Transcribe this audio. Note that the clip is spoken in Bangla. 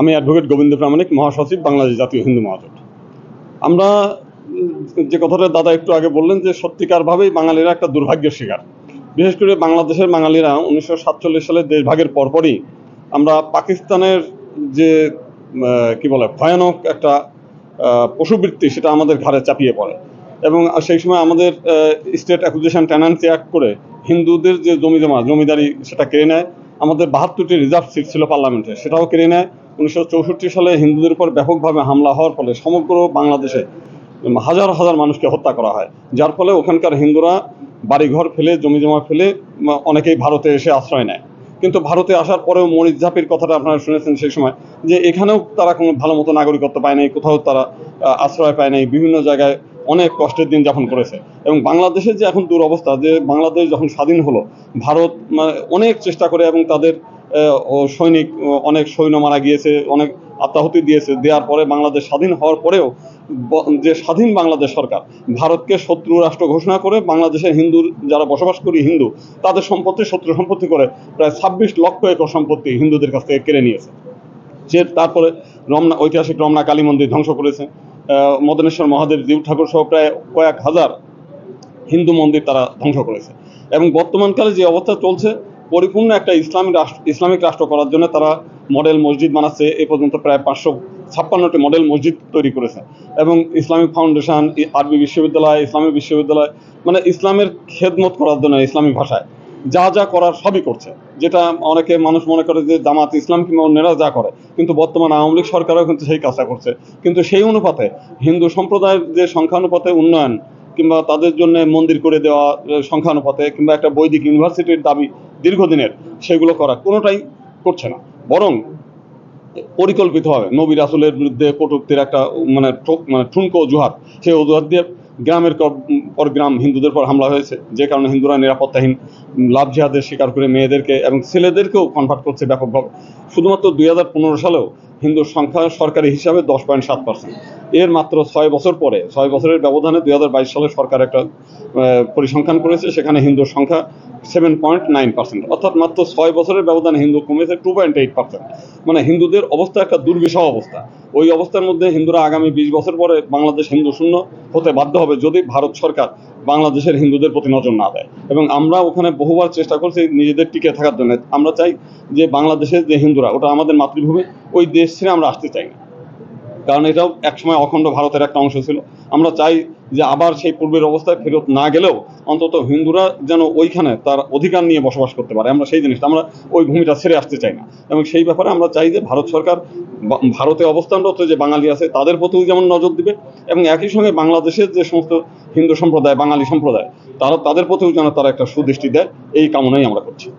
আমি অ্যাডভোকেট গোবিন্দ প্রামাণিক, মহাসচিব, বাংলাদেশ জাতীয় হিন্দু মহাজোট। আমরা যে কথাটা দাদা একটু আগে বললেন যে সত্যিকারভাবেই বাঙালিরা একটা দুর্ভাগ্যের শিকার। বিশেষ করে বাংলাদেশের বাঙালিরা উনিশশো সাতচল্লিশ সালে দেশভাগের পরপরই আমরা পাকিস্তানের যে কি বলে, ভয়ানক একটা পশুবৃত্তি সেটা আমাদের ঘাড়ে চাপিয়ে পড়ে। এবং সেই সময় আমাদের স্টেট অ্যাকুজিশন টেনান্সি অ্যাক্ট করে হিন্দুদের যে জমি জমা জমিদারি সেটা কেড়ে নেয়। আমাদের বাহাত্তরটি রিজার্ভ সিট ছিল পার্লামেন্টে সেটাও কেড়ে নেয়। উনিশশো চৌষট্টি সালে হিন্দুদের উপর ব্যাপকভাবে হামলা হওয়ার ফলে সমগ্র বাংলাদেশে হাজার হাজার মানুষকে হত্যা করা হয়। যার ফলে ওখানকার হিন্দুরা বাড়িঘর ফেলে জমি জমা ফেলে অনেকেই ভারতে এসে আশ্রয় নেয়। কিন্তু ভারতে আসার পরেও মরিচ ঝাপির কথাটা আপনারা শুনেছেন সেই সময়, যে এখানেও তারা কোনো ভালো মতো নাগরিকত্ব পায় নাই, কোথাও তারা আশ্রয় পায় নাই, বিভিন্ন জায়গায় অনেক কষ্টের দিন যাপন করেছে। এবং বাংলাদেশের যে এখন দুরবস্থা, যে বাংলাদেশ যখন স্বাধীন হলো, ভারত মানে অনেক চেষ্টা করে এবং তাদের সৈনিক অনেক সৈন্য মারা গিয়েছে, অনেক আত্মাহুতি দিয়েছে। দেওয়ার পরে বাংলাদেশ স্বাধীন হওয়ার পরেও যে স্বাধীন বাংলাদেশ সরকার, ভারতকে শত্রু রাষ্ট্র ঘোষণা করে বাংলাদেশের হিন্দু যারা বসবাস করি হিন্দু, তাদের সম্পত্তি, শত্রু সম্পত্তি করে প্রায় ছাব্বিশ লক্ষ একর সম্পত্তি হিন্দুদের কাছ থেকে কেড়ে নিয়েছে। সে তারপরে রমনা, ঐতিহাসিক রমনা কালী মন্দির ধ্বংস করেছে। মদনেশ্বর মহাদেব জীব ঠাকুর সহ প্রায় কয়েক হাজার হিন্দু মন্দির তারা ধ্বংস করেছে। এবং বর্তমানকালে যে অবস্থা চলছে পরিপূর্ণ একটা ইসলামিক রাষ্ট্র ইসলামিক রাষ্ট্র করার জন্য তারা মডেল মসজিদ বানাচ্ছে। এ পর্যন্ত প্রায় পাঁচশো ছাপ্পান্নটি মডেল মসজিদ তৈরি করেছে। এবং ইসলামিক ফাউন্ডেশন আরবি বিশ্ববিদ্যালয় ইসলামিক বিশ্ববিদ্যালয় মানে ইসলামের খেদমত করার জন্য ইসলামিক ভাষায়। যা যা করার সবই করছে। যেটা অনেকে মানুষ মনে করে যে জামাত ইসলাম কিংবা অন্যরা যা করে। কিন্তু বর্তমান আওয়ামী লীগ সরকারও কিন্তু সেই কাজটা করছে। কিন্তু সেই অনুপাতে হিন্দু সম্প্রদায়ের যে সংখ্যানুপাতে উন্নয়ন কিংবা তাদের জন্য মন্দির করে দেওয়া সংখ্যানুপাতে কিংবা একটা বৈদিক ইউনিভার্সিটির দাবি দীর্ঘদিনের সেগুলো করা কোনোটাই করছে না। বরং পরিকল্পিতভাবে নবী রাসুলের বিরুদ্ধে কটুক্তির একটা মানে মানে ঠুনকো অজুহাত, সেই অজুহাত দিয়ে গ্রামের পর গ্রাম হিন্দুদের পর হামলা হয়েছে। যে কারণে হিন্দুরা নিরাপত্তাহীন, লাভ জিহাদের শিকার করে মেয়েদেরকে এবং ছেলেদেরকেও কনভার্ট করছে ব্যাপকভাবে। শুধুমাত্র দুই হাজার পনেরো সালেও হিন্দুর সংখ্যা সরকারি হিসাবে দশ পয়েন্ট সাত পার্সেন্ট। এর মাত্র ছয় বছর পরে, ছয় বছরের ব্যবধানে দুই হাজার বাইশ সালে সরকার একটা পরিসংখ্যান করেছে, সেখানে হিন্দুর সংখ্যা সেভেন পয়েন্ট নাইন পার্সেন্ট অর্থাৎ মাত্র ছয় বছরের ব্যবধানে হিন্দু কমেছে টু পয়েন্ট এইট পার্সেন্ট মানে হিন্দুদের অবস্থা একটা দুর্বিষহ অবস্থা। ওই অবস্থার মধ্যে হিন্দুরা আগামী বিশ বছর পরে বাংলাদেশ হিন্দু শূন্য হতে বাধ্য হবে যদি ভারত সরকার বাংলাদেশের হিন্দুদের প্রতি নজর না দেয়। এবং আমরা ওখানে বহুবার চেষ্টা করছি নিজেদের টিকে থাকার জন্য। আমরা চাই যে বাংলাদেশের যে হিন্দুরা, ওটা আমাদের মাতৃভূমি, ওই দেশ ছেড়ে আমরা আসতে চাই না। কারণ এটাও একসময় অখণ্ড ভারতের একটা অংশ ছিল। আমরা চাই যে আবার সেই পূর্বের অবস্থায় ফেরত না গেলেও অন্তত হিন্দুরা যেন ওইখানে তার অধিকার নিয়ে বসবাস করতে পারে। আমরা সেই জিনিসটা, আমরা ওই ভূমিটা ছেড়ে আসতে চাই না। এবং সেই ব্যাপারে আমরা চাই যে ভারত সরকার ভারতে অবস্থানরত যে বাঙালি আছে, তাদের প্রতিও যেমন নজর দিবে এবং একই সঙ্গে বাংলাদেশের যে সমস্ত হিন্দু সম্প্রদায়, বাঙালি সম্প্রদায়, তারা, তাদের প্রতিও যেন তারা একটা সুদৃষ্টি দেয়, এই কামনাই আমরা করছি।